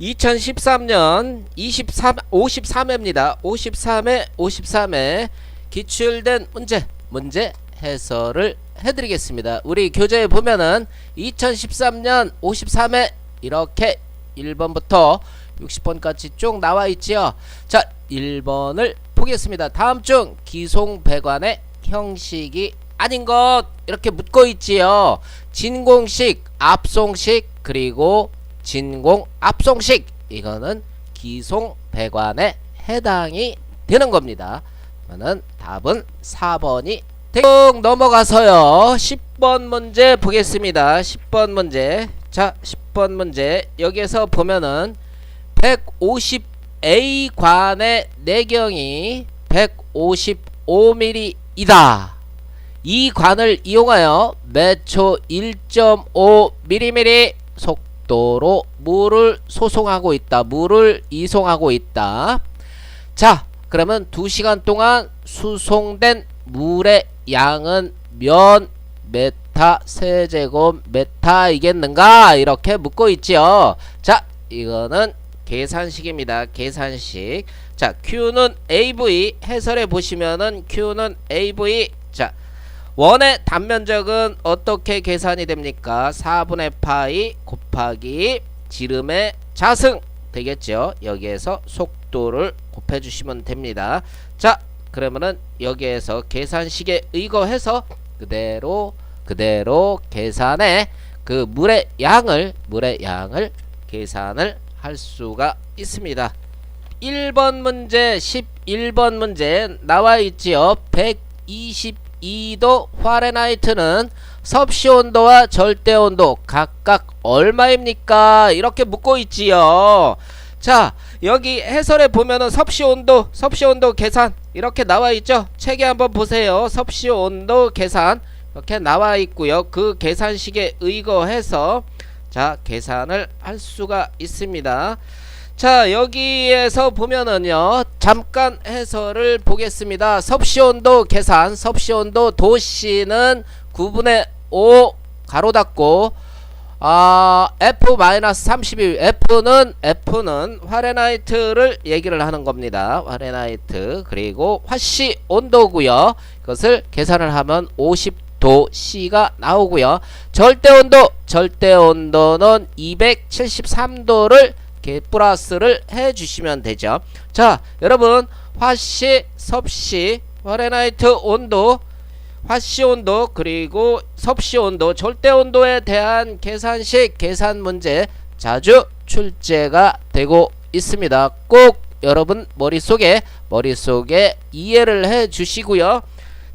2013년 23 53회입니다. 53회 53회 기출된 문제 문제 해설을 해드리겠습니다. 우리 교재에 보면은 2013년 53회 이렇게 1번부터 60번까지 쭉 나와 있지요. 자, 1번을 보겠습니다. 다음 중 기송배관의 형식이 아닌 것 이렇게 묻고 있지요. 진공식, 압송식 그리고 진공 압송식 이거는 기송 배관에 해당이 되는 겁니다. 그러면 답은 4번이 쭉 넘어가서요. 10번 문제 보겠습니다. 10번 문제. 자, 10번 문제. 여기에서 보면은 150A 관의 내경이 155mm이다. 이 관을 이용하여 매초 1.5mm 속 도로 물을 소송하고 있다. 물을 이송하고 있다. 자, 그러면 2시간 동안 수송된 물의 양은 몇 메타 세제곱 메타이겠는가? 이렇게 묻고 있지요. 자, 이거는 계산식입니다. 계산식. 자, Q는 AV 해설해 보시면은 Q는 AV. 자, 원의 단면적은 어떻게 계산이 됩니까? 4분의 파이 곱하기 지름의 자승 되겠죠. 여기에서 속도를 곱해 주시면 됩니다. 자, 그러면은 여기에서 계산식에 의거해서 그대로 그대로 계산해 그 물의 양을 물의 양을 계산을 할 수가 있습니다. 1번 문제 11번 문제 나와 있지요. 122도 파레나이트는 섭씨 온도와 절대 온도 각각 얼마입니까? 이렇게 묻고 있지요. 자, 여기 해설에 보면은 섭씨 온도, 섭씨 온도 계산 이렇게 나와 있죠. 책에 한번 보세요. 섭씨 온도 계산 이렇게 나와 있고요. 그 계산식에 의거해서 자, 계산을 할 수가 있습니다. 자, 여기에서 보면은요. 잠깐 해설을 보겠습니다. 섭씨 온도 계산, 섭씨 온도 도시는 9분의 5 가로 닫고 아, F-32 F는 F는 화레나이트를 얘기를 하는 겁니다. 화레나이트 그리고 화씨 온도고요. 이것을 계산을 하면 50도 C가 나오고요. 절대 온도 절대 온도는 273도를 이렇게 플러스를 해 주시면 되죠. 자, 여러분 화씨, 섭씨, 화레나이트 온도 화씨 온도 그리고 섭씨 온도 절대 온도에 대한 계산식 계산 문제 자주 출제가 되고 있습니다. 꼭 여러분 머릿속에 머릿속에 이해를 해 주시고요.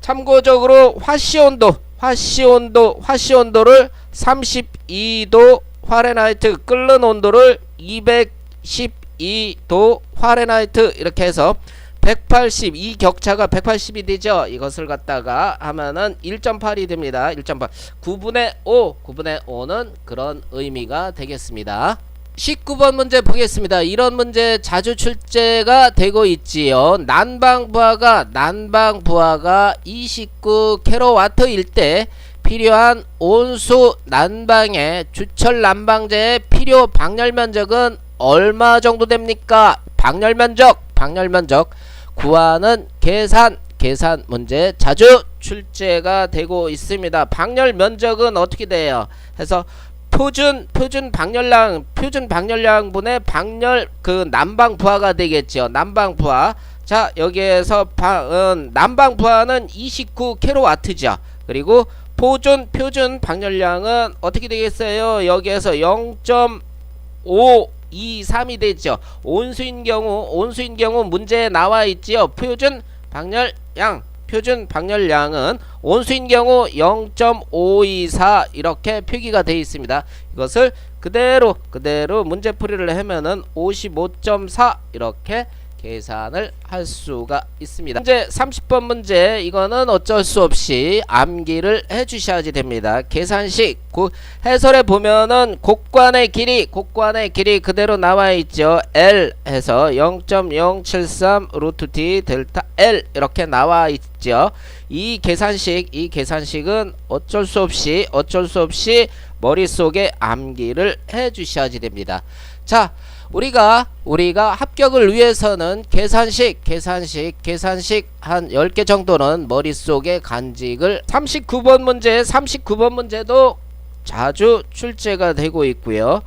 참고적으로 화씨 온도 화씨 온도 화씨 온도를 32도 파레나이트 끓는 온도를 212도 파레나이트 이렇게 해서 180, 이 격차가 180이 되죠. 이것을 갖다가 하면은 1.8이 됩니다. 1.8. 9분의 5, 9분의 5는 그런 의미가 되겠습니다. 19번 문제 보겠습니다. 이런 문제 자주 출제가 되고 있지요. 난방 부하가 난방 부하가 29 킬로와트일 때 필요한 온수 난방의 주철 난방제의 필요 방열 면적은 얼마 정도 됩니까? 방열 면적, 방열 면적 구하는 계산 계산 문제 자주 출제가 되고 있습니다. 방열 면적은 어떻게 돼요? 해서 표준 표준 방열량 표준 방열량 분의 방열 그 난방 부하가 되겠죠. 난방 부하. 자, 여기에서 방, 음, 난방 부하는 29 킬로와트죠. 그리고 표준 표준 방열량은 어떻게 되겠어요? 여기에서 0.5 2, 3이 되죠. 온수인 경우 온수인 경우 문제에 나와 있지요. 표준 방열량 표준 방열량은 온수인 경우 0.524 이렇게 표기가 되어 있습니다. 이것을 그대로 그대로 문제풀이를 하면은 55.4 이렇게 계산을 할 수가 있습니다. 문제 30번 문제 이거는 어쩔 수 없이 암기를 해 주셔야지 됩니다. 계산식 고, 해설에 보면은 곡관의 길이 곡관의 길이 그대로 나와 있죠. L 해서 0.073 루트 D 델타 L 이렇게 나와 있, 있죠. 이 계산식, 이 계산식은 어쩔 수 없이 어쩔 수 없이 머릿속에 암기를 해 주셔야지 됩니다. 자, 우리가 우리가 합격을 위해서는 계산식, 계산식, 계산식 한 10개 정도는 머릿속에 간직을 39번 문제, 39번 문제도 자주 출제가 되고 있고요.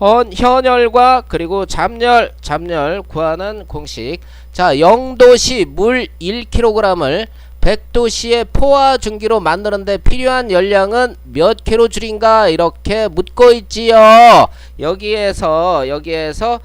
헌, 현열과 그리고 잡열, 잡열 구하는 공식. 자, 0도시 물 1kg을 100도씨의 포화 증기로 만드는데 필요한 열량은 몇 킬로 줄인가 이렇게 묻고 있지요. 여기에서 여기에서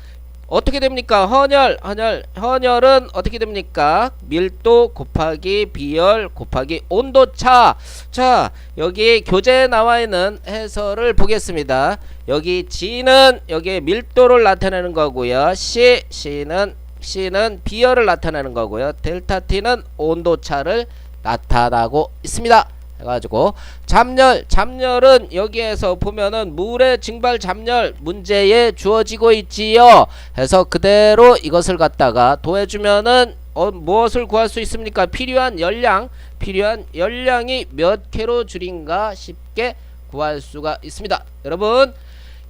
어떻게 됩니까? 헌열, 헌열, 헌열은 어떻게 됩니까? 밀도 곱하기 비열 곱하기 온도차. 자, 여기 교재에 나와 있는 해설을 보겠습니다. 여기 G는 여기 밀도를 나타내는 거고요. C, C는 C는 비열을 나타내는 거고요. 델타 T는 온도차를 나타나고 있습니다. 해가지고 잡열 잡열은 여기에서 보면은 물의 증발 잡열 문제에 주어지고 있지요. 해서 그대로 이것을 갖다가 더해주면은 어, 무엇을 구할 수 있습니까? 필요한 열량 필요한 열량이 몇 킬로줄인가 쉽게 구할 수가 있습니다. 여러분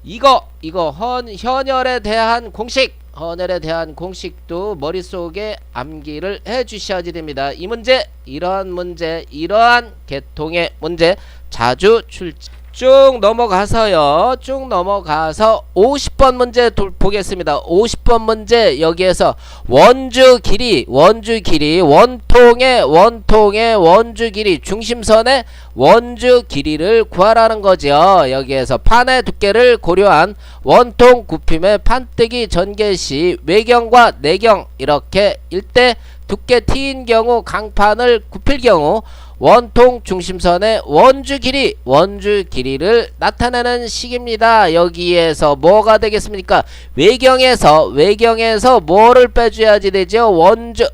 이거 이거 헌 현열에 대한 공식 헌혈에 대한 공식도 머릿속에 암기를 해 주셔야지 됩니다. 이 문제, 이러한 문제, 이러한 계통의 문제 자주 출제 쭉 넘어가서요. 쭉 넘어가서 50번 문제 돌, 보겠습니다. 50번 문제 여기에서 원주 길이, 원주 길이, 원통의 원통의 원주 길이, 중심선의 원주 길이를 구하라는 거죠. 여기에서 판의 두께를 고려한 원통 굽힘의 판뜨기 전개 시 외경과 내경 이렇게 일대 두께 t인 경우 강판을 굽힐 경우 원통 중심선의 원주 길이 원주 길이를 나타내는 식입니다. 여기에서 뭐가 되겠습니까? 외경에서 외경에서 뭐를 빼줘야지 되죠? 원주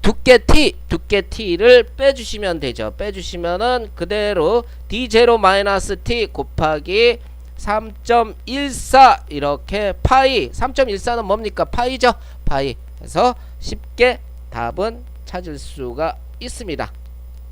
두께 t 두께 t를 빼주시면 되죠. 빼주시면은 그대로 d0 마이너스 t 곱하기 3.14 이렇게 파이 3.14는 뭡니까? 파이죠. 파이 해서 쉽게 답은 찾을 수가 있습니다.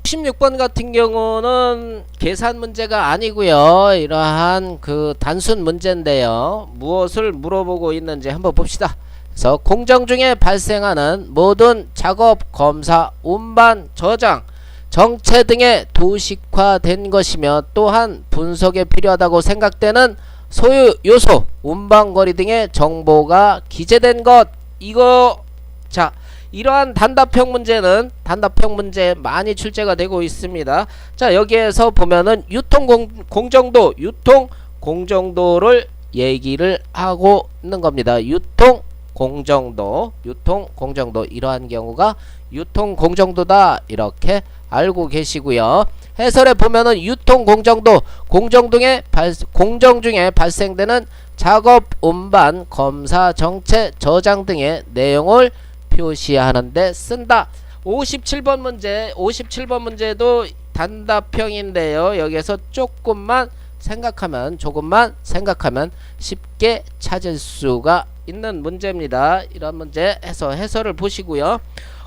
16번 같은 경우는 계산 문제가 아니고요. 이러한 그 단순 문제인데요. 무엇을 물어보고 있는지 한번 봅시다. 그래서 공정 중에 발생하는 모든 작업, 검사, 운반, 저장, 정체 등의 도식화된 것이며 또한 분석에 필요하다고 생각되는 소유 요소, 운반거리 등의 정보가 기재된 것. 이거 자 이러한 단답형 문제는 단답형 문제 많이 출제가 되고 있습니다. 자 여기에서 보면은 유통 공, 공정도 유통 공정도를 얘기를 하고 있는 겁니다. 유통 공정도 유통 공정도 이러한 경우가 유통 공정도다 이렇게 알고 계시고요. 해설에 보면은 유통 공정도 공정 중에 발 공정 중에 발생되는 작업 운반 검사 정체 저장 등의 내용을 표시하는데 쓴다. 57번 문제, 57번 문제도 단답형인데요. 여기에서 조금만 생각하면, 조금만 생각하면 쉽게 찾을 수가 있는 문제입니다. 이런 문제 해서 해설을 보시고요.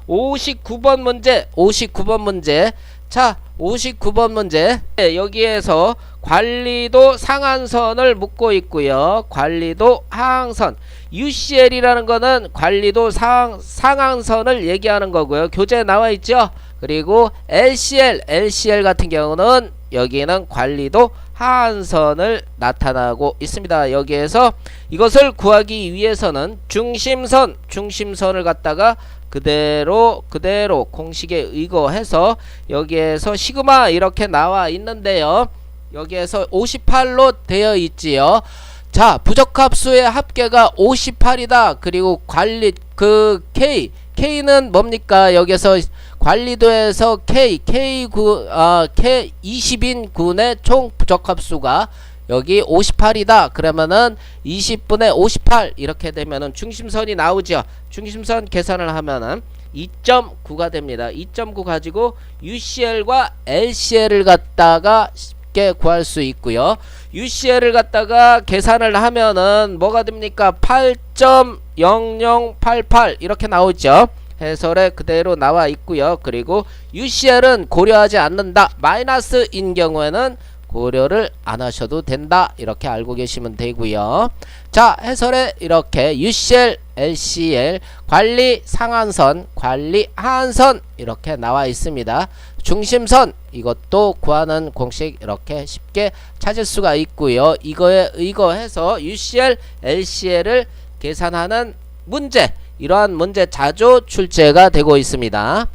59번 문제, 59번 문제. 자, 59번 문제. 네, 여기에서 관리도 상한선을 묻고 있고요. 관리도 하항선. UCL이라는 거는 관리도 상, 상한선을 얘기하는 거고요. 교재에 나와 있죠. 그리고 LCL, LCL 같은 경우는 여기는 관리도 하한선을 나타나고 있습니다. 여기에서 이것을 구하기 위해서는 중심선, 중심선을 갖다가 그대로 그대로 공식에 의거해서 여기에서 시그마 이렇게 나와 있는데요. 여기에서 58로 되어 있지요. 자, 부적합수의 합계가 58이다. 그리고 관리 그 K K는 뭡니까? 여기서 관리도에서 K K9 아 K 20인 군의 총 부적합수가 여기 58이다. 그러면은 20분의 58 이렇게 되면은 중심선이 나오죠. 중심선 계산을 하면은 2.9가 됩니다. 2.9 가지고 UCL과 LCL을 갖다가 쉽게 구할 수 있고요. UCL을 갖다가 계산을 하면은 뭐가 됩니까? 8.0088 이렇게 나오죠. 해설에 그대로 나와 있고요. 그리고 UCL은 고려하지 않는다. 마이너스인 경우에는 고려를 안 하셔도 된다. 이렇게 알고 계시면 되고요. 자, 해설에 이렇게 UCL, LCL 관리 상한선, 관리 하한선 이렇게 나와 있습니다. 중심선 이것도 구하는 공식 이렇게 쉽게 찾을 수가 있고요. 이거에 의거해서 UCL, LCL을 계산하는 문제 이러한 문제 자주 출제가 되고 있습니다.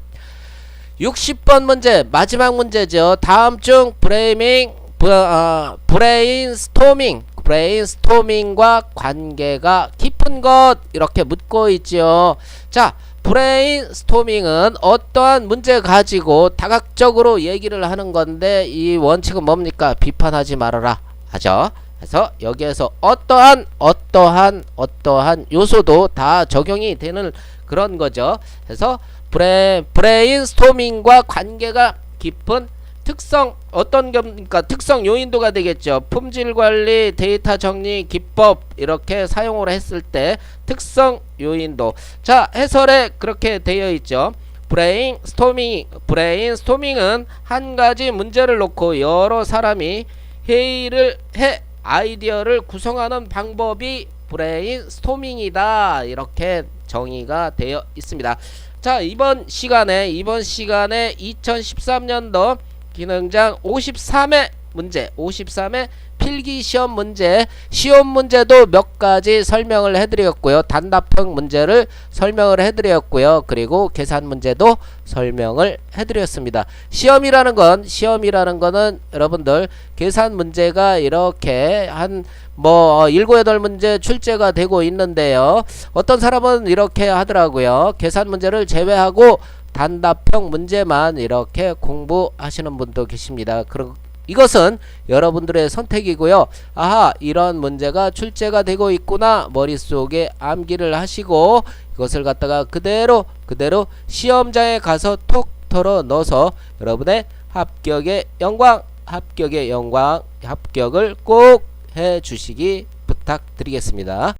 60번 문제 마지막 문제죠. 다음 중 브레이밍 브, 어, 브레인스토밍 브레인스토밍과 관계가 깊은 것 이렇게 묻고 있죠. 자, 브레인스토밍은 어떠한 문제 가지고 다각적으로 얘기를 하는 건데 이 원칙은 뭡니까? 비판하지 말아라 하죠. 그래서 여기에서 어떠한 어떠한 어떠한 요소도 다 적용이 되는 그런 거죠. 그래서 브레, 브레인스토밍과 관계가 깊은 특성 어떤 겁니까? 특성 요인도가 되겠죠. 품질 관리, 데이터 정리 기법 이렇게 사용을 했을 때 특성 요인도. 자, 해설에 그렇게 되어 있죠. 브레인 스토밍 브레인 스토밍은 한 가지 문제를 놓고 여러 사람이 회의를 해 아이디어를 구성하는 방법이 브레인 스토밍이다. 이렇게 정의가 되어 있습니다. 자, 이번 시간에 이번 시간에 2013년도 기능장 53회 문제 53회 필기 시험 문제. 시험 문제도 몇 가지 설명을 해드렸고요. 단답형 문제를 설명을 해드렸고요. 그리고 계산 문제도 설명을 해드렸습니다. 시험이라는 건 시험이라는 거는 여러분들 계산 문제가 이렇게 한 뭐 일곱 여덟 문제 출제가 되고 있는데요. 어떤 사람은 이렇게 하더라고요. 계산 문제를 제외하고 단답형 문제만 이렇게 공부하시는 분도 계십니다. 그러, 이것은 여러분들의 선택이고요. 아하, 이런 문제가 출제가 되고 있구나. 머릿속에 암기를 하시고 이것을 갖다가 그대로 그대로 시험장에 가서 톡 털어 넣어서 여러분의 합격의 영광, 합격의 영광, 합격을 꼭 해 주시기 부탁드리겠습니다.